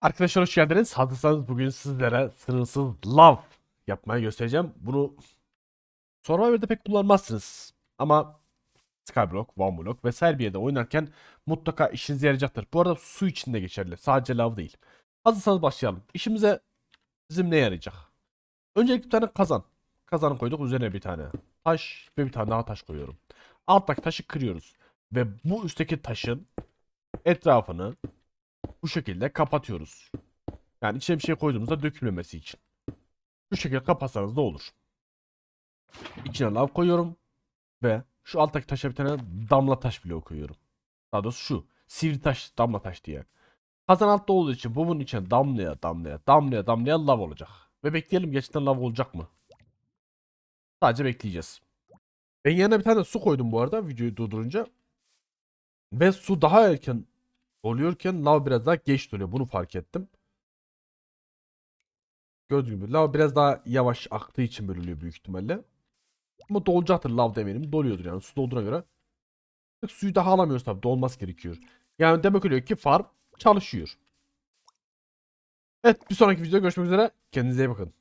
Arkadaşlar hoş geldiniz. Hazırsanız bugün sizlere sınırsız lav yapmayı göstereceğim. Bunu Survivor'da pek kullanmazsınız. Ama Skyblock, OneBlock vesaire bir yerde oynarken mutlaka işinize yarayacaktır. Bu arada su için de geçerli. Sadece lav değil. Hazırsanız başlayalım. İşimize bizim ne yarayacak? Öncelikle bir tane kazan. Kazanı koyduk. Üzerine bir tane taş ve bir tane daha taş koyuyorum. Alttaki taşı kırıyoruz. Ve bu üstteki taşın etrafını bu şekilde kapatıyoruz. Yani içine bir şey koyduğumuzda dökülmemesi için. Bu şekilde kapatsanız da olur. İçine lav koyuyorum ve şu alttaki taşa bir tane damla taş bloğu koyuyorum. Daha doğrusu şu sivri taş damla taş diye. Kazan altta olduğu için bu bunun içine damlaya damlaya damlaya damlaya lav olacak. Ve bekleyelim gerçekten lav olacak mı? Sadece bekleyeceğiz. Ben yanına bir tane su koydum bu arada videoyu durdurunca. Ve su daha erken oluyorken lav biraz daha geç doluyor. Bunu fark ettim. Gördüğünüz gibi lav biraz daha yavaş aktığı için böyle oluyor büyük ihtimalle. Ama dolacaktır lav demeyelim. Doluyordur yani su dolduğuna göre. Suyu daha alamıyoruz tabii. Dolması gerekiyor. Yani demek oluyor ki farm çalışıyor. Evet bir sonraki videoda görüşmek üzere. Kendinize iyi bakın.